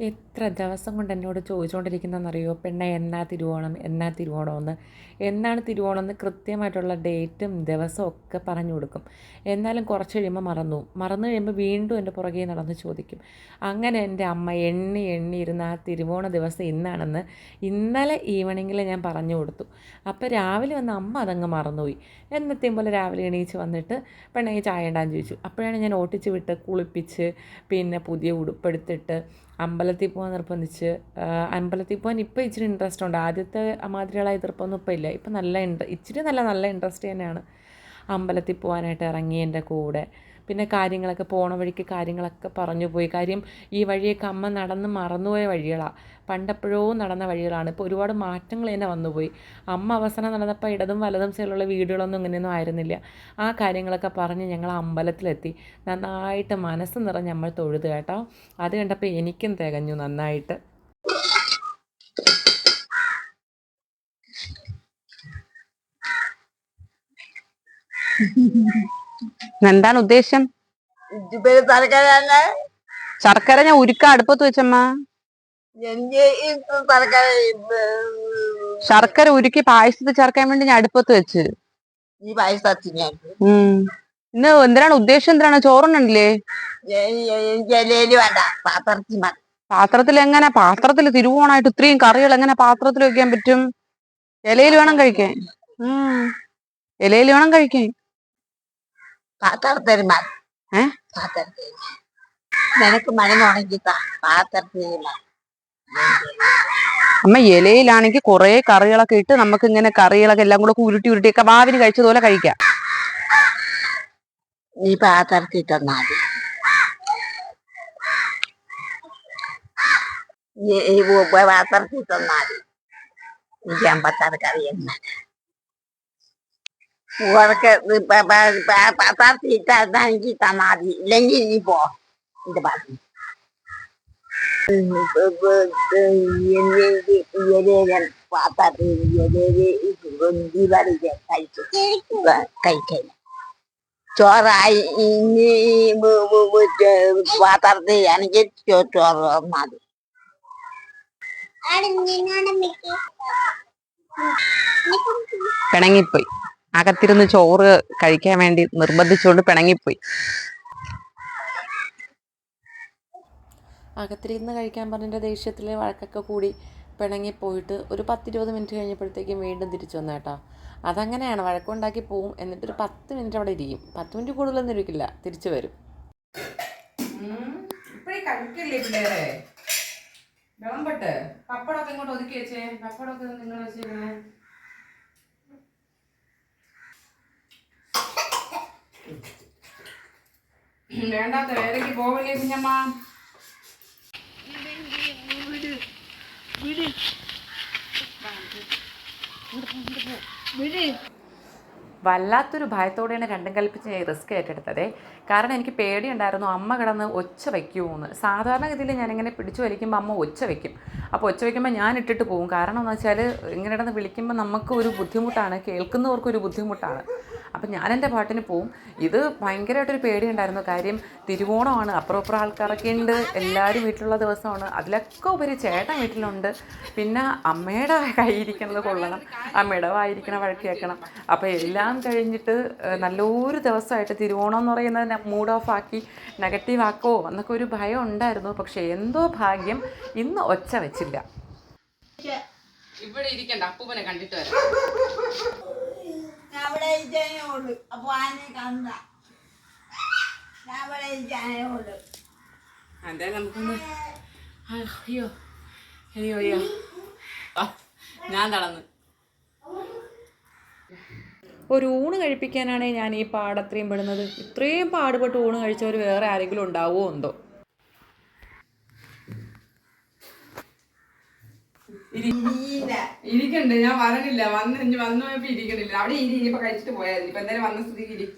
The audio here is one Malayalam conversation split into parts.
എത്ര ദിവസം കൊണ്ട് എന്നോട് ചോദിച്ചുകൊണ്ടിരിക്കുന്നതെന്നറിയോ പെണ്ണ എന്നാ തിരുവോണം? എന്നാ തിരുവോണമെന്ന്? എന്നാണ് തിരുവോണം എന്ന് കൃത്യമായിട്ടുള്ള ഡേറ്റും ദിവസവും ഒക്കെ പറഞ്ഞു കൊടുക്കും. എന്നാലും കുറച്ച് കഴിയുമ്പോൾ മറന്നു. മറന്നു കഴിയുമ്പോൾ വീണ്ടും എന്റെ പുറകെ നടന്ന് ചോദിക്കും. അങ്ങനെ എന്റെ അമ്മ എണ്ണി എണ്ണി ഇരുന്ന ആ തിരുവോണ ദിവസം ഇന്നാണെന്ന് ഇന്നലെ ഈവനിങ്ങിൽ ഞാൻ പറഞ്ഞു കൊടുത്തു. അപ്പോൾ രാവിലെ വന്ന് അമ്മ അതങ്ങ് മറന്നുപോയി. എന്നത്തെയും പോലെ രാവിലെ എണീച്ച് വന്നിട്ട് പെണ്ണെ ചായ ഉണ്ടാകാൻ ചോദിച്ചു. അപ്പോഴാണ് ഞാൻ ഓട്ടിച്ച് വിട്ട് കുളിപ്പിച്ച് പിന്നെ പുതിയ ഉടുപ്പെടുത്തിട്ട് അമ്പലത്തിൽ പോകാൻ നിർബന്ധിച്ച് അമ്പലത്തിൽ പോകാൻ ഇപ്പോൾ ഇച്ചിരി ഇൻട്രസ്റ്റ് ഉണ്ട്. ആദ്യത്തെ മാതിരിയുള്ള എതിർപ്പൊന്നും ഇപ്പോൾ ഇല്ല. ഇപ്പം നല്ല ഇൻട്ര ഇച്ചിരി നല്ല നല്ല ഇൻട്രസ്റ്റ് തന്നെയാണ് അമ്പലത്തിൽ പോകാനായിട്ട് ഇറങ്ങി എന്റെ കൂടെ. പിന്നെ കാര്യങ്ങളൊക്കെ പോണ വഴിക്ക് കാര്യങ്ങളൊക്കെ പറഞ്ഞു പോയി. കാര്യം ഈ വഴിയൊക്കെ അമ്മ നടന്ന് മറന്നുപോയ വഴികളാണ് പണ്ടെപ്പോഴോ നടന്ന വഴികളാണ്. ഇപ്പോൾ ഒരുപാട് മാറ്റങ്ങൾ തന്നെ വന്നുപോയി അമ്മ അവസാനം നടന്നപ്പോൾ ഇടതും വലതും സൈഡിലുള്ള വീടുകളൊന്നും ഇങ്ങനെയൊന്നും ആയിരുന്നില്ല. ആ കാര്യങ്ങളൊക്കെ പറഞ്ഞ് ഞങ്ങൾ അമ്പലത്തിലെത്തി. നന്നായിട്ട് മനസ്സ് നിറഞ്ഞ് നമ്മൾ തൊഴുത് കേട്ടോ. അത് കണ്ടപ്പോൾ എനിക്കും തികഞ്ഞു നന്നായിട്ട്. എന്താണ് ഉദ്ദേശം? ശർക്കര ഞാൻ ഉരുക്ക അടുപ്പത്ത് വെച്ചമ്മ. ശർക്കര ഉരുക്കി പായസത്തിൽ ചേർക്കാൻ വേണ്ടി ഞാൻ അടുപ്പത്ത് വെച്ച്. ഇന്ന് എന്തിനാണ് ഉദ്ദേശം എന്തിനാണ്? ചോറുണ്ടല്ലേ പാത്രത്തിൽ പാത്രത്തിൽ എങ്ങനെ? പാത്രത്തിൽ തിരുവോണായിട്ട് ഇത്രയും കറികൾ എങ്ങനെ പാത്രത്തിൽ വെക്കാൻ പറ്റും? ഇലയിൽ വേണം കഴിക്കാൻ. ഉം. ഇലയിൽ വേണം കഴിക്കാൻ. ഏ? നിനക്ക് അമ്മ ഇലയിലാണെങ്കിൽ കുറെ കറികളൊക്കെ ഇട്ട് നമുക്ക് ഇങ്ങനെ കറികളൊക്കെ എല്ലാം കൂടെ ഉരുട്ടി ഉരുട്ടിയൊക്കെ വാവിന് കഴിച്ചതുപോലെ കഴിക്കാം നീ പാത്രത്തിൽ തന്നാ മതി പാത്രത്തിൽ തന്നാ മതി എനിക്ക് അമ്പത്താറ് ഉറക്കെ പാത്രത്തിൽ ഇട്ടാ എനിക്ക് തന്നാ മതി ഇല്ലെങ്കിൽ നീ പോ എന്റെ പറഞ്ഞു കഴിക്കാൻ ചോറായി ഇനി പാത്രത്തിൽ എനിക്ക് ചോറ് മതി പിണങ്ങിപ്പോയി അകത്തിരുന്ന് ചോറ് കഴിക്കാൻ വേണ്ടി നിർബന്ധിച്ചുകൊണ്ട് പിണങ്ങിപ്പോയി. അകത്തിരുന്ന് കഴിക്കാൻ പറഞ്ഞിട്ട് ദേഷ്യത്തിൽ വഴക്കൊക്കെ കൂടി പിണങ്ങിപ്പോയിട്ട് ഒരു പത്തിരുപത് മിനിറ്റ് കഴിഞ്ഞപ്പോഴത്തേക്കും വീണ്ടും തിരിച്ചു വന്നു കേട്ടോ. അതങ്ങനെയാണ് വഴക്കുണ്ടാക്കി പോവും എന്നിട്ടൊരു പത്ത് മിനിറ്റ് അവിടെ ഇരിക്കും. പത്ത് മിനിറ്റ് കൂടുതലൊന്നും ഇരിക്കില്ല തിരിച്ചു വരും. ഇപ്പഴേ കഴിക്കല്ലേ പിള്ളേരെ? വിളമ്പട്ട്. പപ്പടമൊക്കെ ഇങ്ങോട്ട് ഒതുക്കി വെച്ചേ. പപ്പടമൊക്കെ നിങ്ങൾ വെച്ചേക്കണേ. വേണ്ടാത്ത വേലയ്ക്ക് പോവില്ലേ കുഞ്ഞമ്മ? വല്ലാത്തൊരു ഭയത്തോടെയാണ് രണ്ടും കൽപ്പിച്ച് ഞാൻ റിസ്ക് ഏറ്റെടുത്തത്. കാരണം എനിക്ക് പേടിയുണ്ടായിരുന്നു അമ്മ കിടന്ന് ഒച്ച വയ്ക്കുമോന്ന് സാധാരണഗതിയിൽ ഞാനിങ്ങനെ പിടിച്ചു വലിക്കുമ്പോൾ അമ്മ ഒച്ച വയ്ക്കും അപ്പോൾ ഒച്ച വയ്ക്കുമ്പോൾ ഞാൻ ഇട്ടിട്ട് പോകും കാരണം എന്ന് വെച്ചാൽ ഇങ്ങനെ കിടന്ന് വിളിക്കുമ്പോൾ നമുക്ക് ഒരു ബുദ്ധിമുട്ടാണ് കേൾക്കുന്നവർക്കൊരു ബുദ്ധിമുട്ടാണ്. അപ്പം ഞാൻ എന്റെ പാട്ടിന് പോവും. ഇത് ഭയങ്കരമായിട്ടൊരു പേടിയുണ്ടായിരുന്നു. കാര്യം തിരുവോണമാണ്. അപ്പുറം അപ്പുറം ആൾക്കാരൊക്കെ ഉണ്ട്. എല്ലാവരും വീട്ടിലുള്ള ദിവസമാണ്. അതിലൊക്കെ ഉപരി ചേട്ടൻ വീട്ടിലുണ്ട്. പിന്നെ അമ്മയുടെ കയ്യിരിക്കുന്നത് കൊള്ളണം. അമ്മയുടെ വായിരിക്കണം വഴക്ക് കേൾക്കണം. അപ്പോൾ എല്ലാം കഴിഞ്ഞിട്ട് നല്ലൊരു ദിവസമായിട്ട് തിരുവോണം എന്ന് പറയുന്നത് മൂഡ് ഓഫ് ആക്കി നെഗറ്റീവ് ആക്കോ എന്നൊക്കെ ഒരു ഭയം ഉണ്ടായിരുന്നു. പക്ഷേ എന്തോ ഭാഗ്യം ഇന്ന് ഒച്ച വെച്ചില്ല. ഇവിടെ ഇരിക്കണ്ട. അപ്പൂപ്പനെ കണ്ടിട്ട് വരാം. അവിടെ ഇരിക്കാനോട് അപ്പൊ ആനെ കണ്ട. അവിടെ ഇരിക്കാനോട് അതെ നമുക്കൊന്ന് അയ്യോ അയ്യോ അയ്യോ. ഞാൻ തളന്ന് ഒരു ഊണ് കഴിപ്പിക്കാനാണ് ഞാൻ ഈ പാടത്രയും പെടുന്നത്. ഇത്രയും പാടുപെട്ട് ഊണ് കഴിച്ചവർ വേറെ ആരെങ്കിലും ഉണ്ടാവുമോ എന്തോ? ഇരിക്കണ്ട് ഞാൻ വരണില്ല. വന്ന് ഇനി വന്നു പോയപ്പോ ഇരിക്കണില്ല. അവിടെ ഇരി ഇനിയിപ്പൊ കഴിച്ചിട്ട് പോയായിരുന്നു ഇപ്പൊ എന്തായാലും വന്ന സ്ഥിതിക്ക് ഇരി.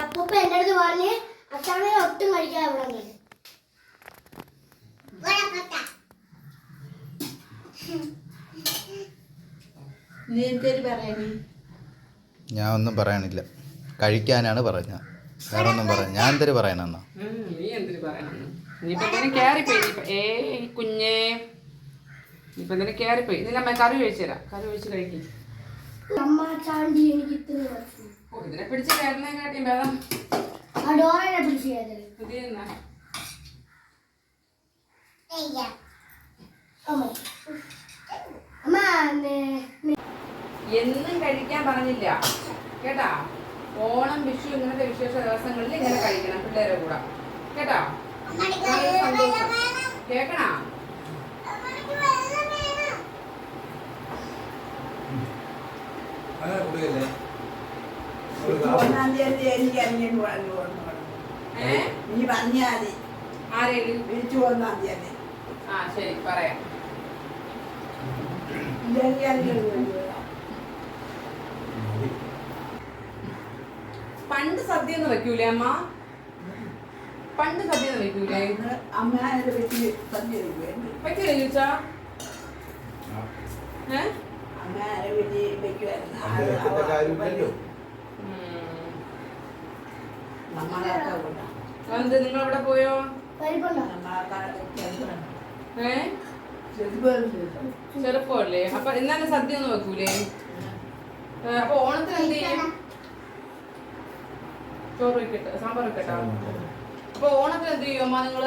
അപ്പൂപ്പ എന്റെ അടുത്ത് പറഞ്ഞ് അച്ഛനെ ഒട്ടും കഴിക്കാൻ ഇവിടെ വന്നത്. നീ എന്തേലും പറയാനീ ഞാൻ ഒന്നും പറയാനില്ല കഴിക്കാനാണ് പറഞ്ഞത്. വേറെ ഒന്നും പറയാം ഞാൻ എന്തൊരു പറയണ? നീ എന്തിനും കയറിപ്പോയി ഏ കുഞ്ഞേ. എന്തിനും കയറിപ്പോയി കറി ഒഴിച്ചു തരാം. കറി ഒഴിച്ച് കഴിക്കും. ഇതിനെ പിടിച്ച് കയറുന്നേ കാട്ടിയും എന്നും കഴിക്കാൻ പറഞ്ഞില്ല. കേട്ടാ? ഓണം വിഷു ഇങ്ങനത്തെ വിശേഷ ദിവസങ്ങളിൽ ഇങ്ങനെ കഴിക്കണം പിള്ളേരെ കൂടെ. കേട്ടോ. കേക്കണാ ഒന്നാം തീയതി എനിക്ക് അനിയൻ പറഞ്ഞു. ഏ? നീ പറഞ്ഞാൽ മതി. ആരേലും? വിളിച്ചു ഒന്നാം തീയതി. ആ ശരി പറയാം. അനിയൻ പണ്ട് സദ്യ ഒന്നും വെക്കൂലേ അമ്മ? പണ്ട് സദ്യ ഒന്നും വെക്കൂലേ അമ്മ സദ്യ വെക്കില്ലേ ചോദിച്ചാ. ഏ? അമ്മയുടെ വീട്ടിൽ വയ്ക്കുമായിരുന്നു അത് വെക്കേണ്ട കാര്യമില്ലല്ലോ. നമ്മളൊക്കെ കൂടാ എന്ത് നിങ്ങൾ അവിടെ പോയോ? ചെറുപ്പമല്ലേ അപ്പൊ എന്നാലും സദ്യ ഒന്നും വെക്കൂലേ? അപ്പൊ ഓണത്തിന് എന്ത് ചെയ്യും? ചോറ് വെക്കട്ടെ സാമ്പാർ വെക്കട്ടെ അപ്പൊ ഓണത്തിന് എന്ത് ചെയ്യും അമ്മ നിങ്ങൾ?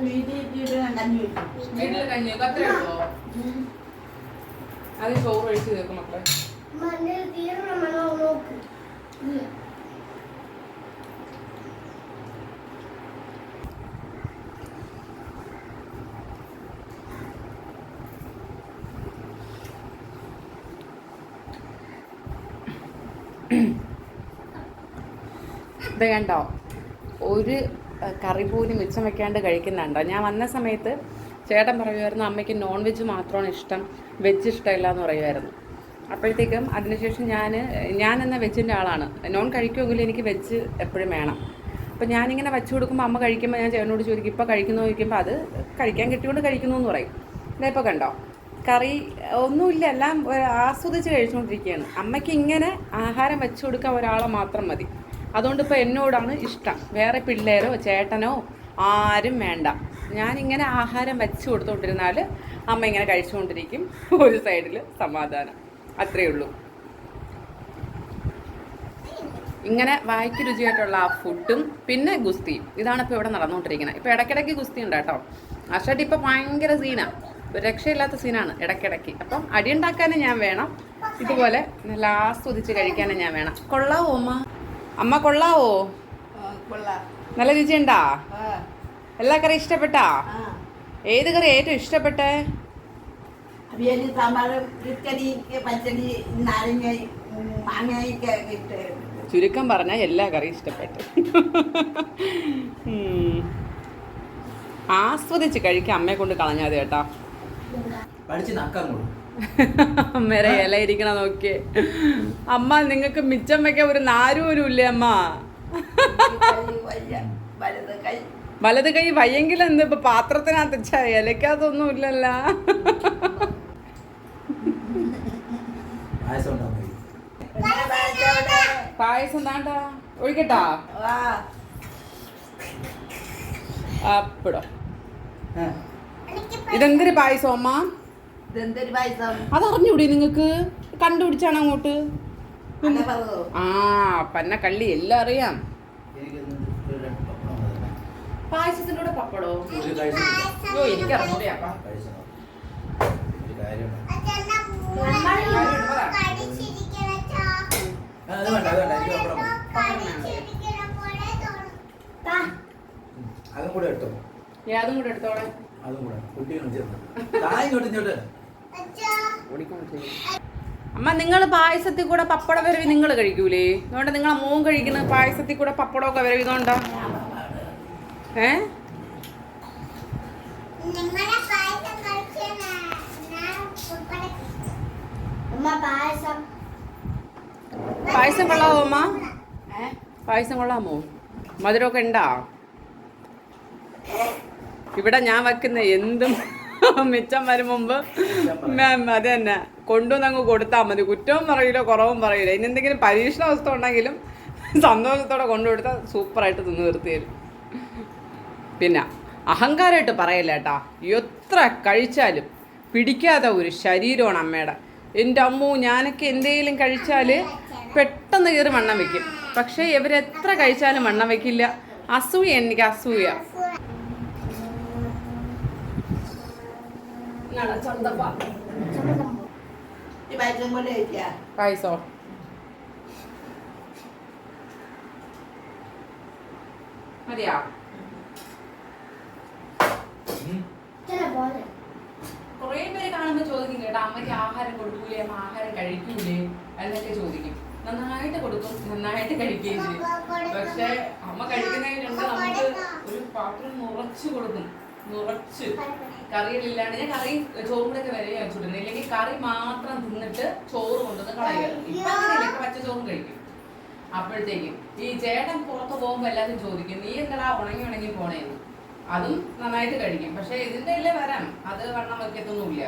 വീട്ടിൽ കഞ്ഞി ഉള്ളോ? അത് ചോറ് കഴിച്ച് തീർക്കും മക്കളെ അമ്മ എന്റെ തീർന്ന മണോ നോക്ക് ഇല്ല ഇത് കണ്ടോ? ഒരു കറി പോലും മിച്ചം വെക്കാണ്ട് കഴിക്കുന്നുണ്ടോ? ഞാൻ വന്ന സമയത്ത് ചേട്ടൻ പറയുമായിരുന്നു അമ്മയ്ക്ക് നോൺ വെജ് മാത്രമാണ് ഇഷ്ടം വെജ് ഇഷ്ടമില്ല എന്ന് പറയുമായിരുന്നു. അപ്പോഴത്തേക്കും അതിനുശേഷം ഞാൻ ഞാൻ എന്ന വെജിന്റെ ആളാണ്. നോൺ കഴിക്കുമെങ്കിലും എനിക്ക് വെജ് എപ്പോഴും വേണം. അപ്പോൾ ഞാനിങ്ങനെ വെച്ച് കൊടുക്കുമ്പോൾ അമ്മ കഴിക്കുമ്പോൾ ഞാൻ ചേട്ടനോട് ചോദിക്കും ഇപ്പോൾ കഴിക്കുന്നു? ചോദിക്കുമ്പോൾ അത് കഴിക്കാൻ കിട്ടിയോണ്ട് കഴിക്കുന്നു എന്ന് പറയും. ഇപ്പോൾ കണ്ടോ? കറി ഒന്നുമില്ല എല്ലാം ആസ്വദിച്ച് കഴിച്ചുകൊണ്ടിരിക്കുകയാണ് അമ്മയ്ക്ക് ഇങ്ങനെ ആഹാരം വെച്ച് കൊടുക്കാൻ ഒരാളെ മാത്രം മതി. അതുകൊണ്ട് ഇപ്പോൾ എന്നോടാണ് ഇഷ്ടം. വേറെ പിള്ളേരോ ചേട്ടനോ ആരും വേണ്ട. ഞാനിങ്ങനെ ആഹാരം വെച്ച് കൊടുത്തുകൊണ്ടിരുന്നാൽ അമ്മ ഇങ്ങനെ കഴിച്ചുകൊണ്ടിരിക്കും. ഒരു സൈഡിൽ സമാധാനം. അത്രയേ ഉള്ളൂ. ഇങ്ങനെ വായിക്ക് രുചിയായിട്ടുള്ള ആ ഫുഡും പിന്നെ ഗുസ്തിയും. ഇതാണ് ഇപ്പോൾ ഇവിടെ നടന്നുകൊണ്ടിരിക്കുന്നത്. ഇപ്പോൾ ഇടയ്ക്കിടയ്ക്ക് ഗുസ്തി ഉണ്ട് കേട്ടോ. അഷട്ട് ഇപ്പോൾ ഭയങ്കര സീനാണ് ഒരു രക്ഷയില്ലാത്ത സീനാണ് ഇടയ്ക്കിടയ്ക്ക്. അപ്പം അടിയുണ്ടാക്കാനും ഞാൻ വേണം. ഇതുപോലെ നല്ല ആസ്വദിച്ച് കഴിക്കാനും ഞാൻ വേണം. കൊള്ളാവോ അമ്മ അമ്മ കൊള്ളാവോ? കൊള്ളാം. നല്ല രുചിയുണ്ടാ? എല്ലാ കറി ഇഷ്ടപ്പെട്ടാ? ഏത് കറി ഏറ്റവും ഇഷ്ടപ്പെട്ടേ? അവിയൽ സാമ്പാർ കിച്ചടി പച്ചടി നാരങ്ങ മാങ്ങയൊക്കെ ഇട്ട്. ചുരുക്കം പറഞ്ഞാൽ എല്ലാ കറിയും ഇഷ്ടപ്പെട്ടു. ആസ്വദിച്ച് കഴിക്കാൻ അമ്മയെ കൊണ്ട് കളഞ്ഞാതെ കേട്ടാ. പഠിച്ച് നക്കാൻ കൊടുക്കും അമ്മേരെ ഇല ഇരിക്കണ നോക്കിയേ അമ്മ നിങ്ങൾക്ക് മിച്ചം വെക്കാൻ ഒരു നാരൂരും ഇല്ലേ അമ്മ? വയ്യ വലത് കൈ വയ്യെങ്കിൽ എന്ത് ഇപ്പൊ പാത്രത്തിനകത്ത് ഇലക്കകത്തൊന്നും ഇല്ലല്ല. പായസം താണ്ടാ ഒഴിക്കട്ടാ? അപ്പടോ ഇതെന്തൊരു പായസം അമ്മ? അതറിഞ്ഞൂടി നിങ്ങക്ക്? കണ്ടുപിടിച്ചാണ് അങ്ങോട്ട്? ആ പന്ന കള്ളി എല്ലാം അറിയാം. പായസത്തിന്റെ കൂടെ പപ്പടോ അയ്യോ എനിക്ക് അറിഞ്ഞൂടെയാ അത് കൂടെ എടുത്തോ. അതും കൂടെ എടുത്തോളെ. അതും കൂടെ. കുട്ടികൾ ചേർന്ന് താ ഇങ്ങോട്ട് ഇങ്ങോട്ട്. അമ്മ നിങ്ങൾ പായസത്തിൽ കൂടെ പപ്പട വരവി നിങ്ങൾ കഴിക്കൂലേ? അതുകൊണ്ട് നിങ്ങളെ മോൻ കഴിക്കുന്ന പായസത്തിൽ കൂടെ പപ്പടമൊക്കെ വരവി ഇതുകൊണ്ടാ ഏ പായസം കൊള്ളാമോ അമ്മ? പായസം കൊള്ളാമോ? മധുരമൊക്കെ ഉണ്ടാ? ഇവിടെ ഞാൻ വെക്കുന്ന എന്തും മിച്ചം വരും മുമ്പ്. മാം അത് തന്നെ. കൊണ്ടുവന്ന് അങ്ങ് കൊടുത്താൽ മതി. കുറ്റവും പറയില്ല കുറവും പറയില്ല. ഇനി എന്തെങ്കിലും പരീക്ഷണ അവസ്ഥ ഉണ്ടെങ്കിലും സന്തോഷത്തോടെ കൊണ്ടുകൊടുത്താൽ സൂപ്പറായിട്ട് തിന്നു നിർത്തി തരും പിന്നെ അഹങ്കാരമായിട്ട് പറയില്ല കേട്ടാ എത്ര കഴിച്ചാലും പിടിക്കാത്ത ഒരു ശരീരമാണ് അമ്മയുടെ. എന്റെ അമ്മു ഞാനൊക്കെ എന്തെങ്കിലും കഴിച്ചാൽ പെട്ടെന്ന് കയറി വണ്ണം വെക്കും. പക്ഷേ ഇവരെത്ര കഴിച്ചാലും വണ്ണം വെക്കില്ല. അസൂയ എനിക്ക് അസൂയ ഈ പറ്റും കൊണ്ട് കഴിക്കാ പായസോ? മതിയാ? കുറേ പേര് കാണുമ്പോൾ ചോദിക്കും കേട്ടോ അമ്മയ്ക്ക് ആഹാരം കൊടുക്കൂലേ അമ്മ ആഹാരം കഴിക്കൂലേ എന്നൊക്കെ ചോദിക്കും. നന്നായിട്ട് കൊടുക്കും നന്നായിട്ട് കഴിക്കുകയും ചെയ്യും. പക്ഷെ അമ്മ കഴിക്കുന്നതിനുണ്ട് നമുക്ക് ഒരു പാത്രം നിറച്ചു കൊടുക്കും നിറച്ച് കറികളില്ലാണ്ട് ഞാൻ കറി ചോറും കൂടെ ഒക്കെ വരെ വെച്ചിട്ടുണ്ട് ഇല്ലെങ്കിൽ കറി മാത്രം തിന്നിട്ട് ചോറ് കൊണ്ടുവന്ന് കളയുക. ഇപ്പൊ പച്ച ചോറും കഴിക്കും. അപ്പോഴത്തേക്കും ഈ ചേട്ടൻ പുറത്ത് പോകുമ്പോൾ എല്ലാവരും ചോദിക്കും നീ എന്താ ഉണങ്ങി ഉണങ്ങി പോണേന്ന് അതും നന്നായിട്ട് കഴിക്കും. പക്ഷെ ഇതിന്റെ ഇല്ല വരാം. അത് വണ്ണം വയ്ക്കത്തൊന്നുമില്ല.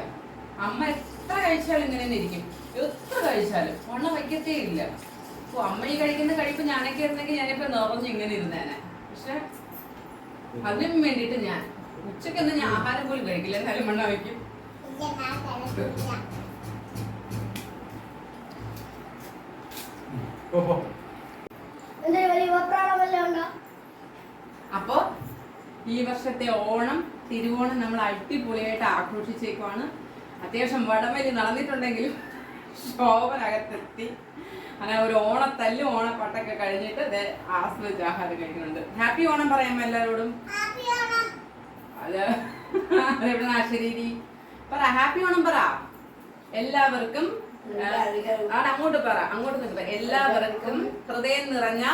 അമ്മ എത്ര കഴിച്ചാലും ഇങ്ങനെ തന്നെ ഇരിക്കും. എത്ര കഴിച്ചാലും വണ്ണം വയ്ക്കത്തേ ഇല്ല. അപ്പൊ അമ്മ ഈ കഴിക്കുന്ന കഴിപ്പ് ഞാനൊക്കെ ഇരുന്നെങ്കിൽ ഞാനിപ്പോ നിറഞ്ഞു ഇങ്ങനെ ഇരുന്നേനെ. പക്ഷെ അതിനും വേണ്ടിയിട്ട് ഞാൻ ഉച്ചക്കൊന്നും ഞാൻ ആഹാരം പോലും കഴിക്കില്ല. എന്നാലും മണ്ണ വയ്ക്കും. അപ്പോ ഈ വർഷത്തെ ഓണം തിരുവോണം നമ്മൾ അടിപൊളിയായിട്ട് ആഘോഷിച്ചേക്കുവാണ്. അത്യാവശ്യം വടംവലി നടന്നിട്ടുണ്ടെങ്കിലും ശോഭനകത്തെത്തി. അങ്ങനെ ഒരു ഓണത്തല്ലും ഓണപ്പട്ടൊക്കെ കഴിഞ്ഞിട്ട് ആസ്വദിച്ച് ആഹാരം കഴിക്കുന്നുണ്ട്. ഹാപ്പി ഓണം പറയാമോ എല്ലാവരോടും. അത് അതെവിടെ ആശരീരി? പറ ഹാപ്പി ഓണം പറ. എല്ലാവർക്കും ആ, അങ്ങോട്ട് പറ അങ്ങോട്ട് നിൽക്കുക എല്ലാവർക്കും ഹൃദയം നിറഞ്ഞ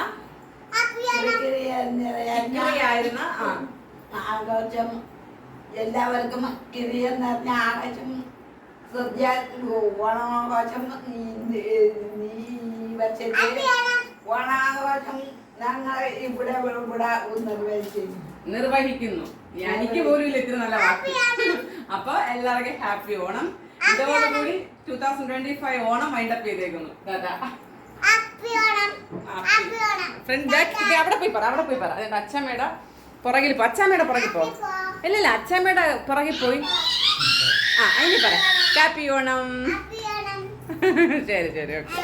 ഇക്കറിയായിരുന്ന ആ. ആഘോഷം. എല്ലാവർക്കും കിരിയ നിറഞ്ഞ ആഘോഷം. സദ്യ ഓണാഘോഷം ഓണാഘോഷം ഞങ്ങൾ ഇവിടെ ഇവിടെ നിർവഹിച്ചു നിർവഹിക്കുന്നു. എനിക്ക് പോലും ഇല്ല ഇത്ര നല്ല വാക്ക് അപ്പൊ എല്ലാവർക്കും ഹാപ്പി ഓണം. ഇതോടുകൂടി two thousand twenty five Onam wind up ചെയ്തേക്കുന്നു. Front back അവിടെ പോയി പറ അവിടെ പോയി പറ. അതായത് അച്ഛമ്മയുടെ പുറകിൽ പോ അച്ഛമ്മയുടെ പുറകിൽ പോ. ഇല്ലില്ല അച്ഛമ്മയുടെ പുറകിൽ പോയി. ആ അതിന് പറ. ഹാപ്പി ഓണം. ശരി ശരി ഓക്കെ.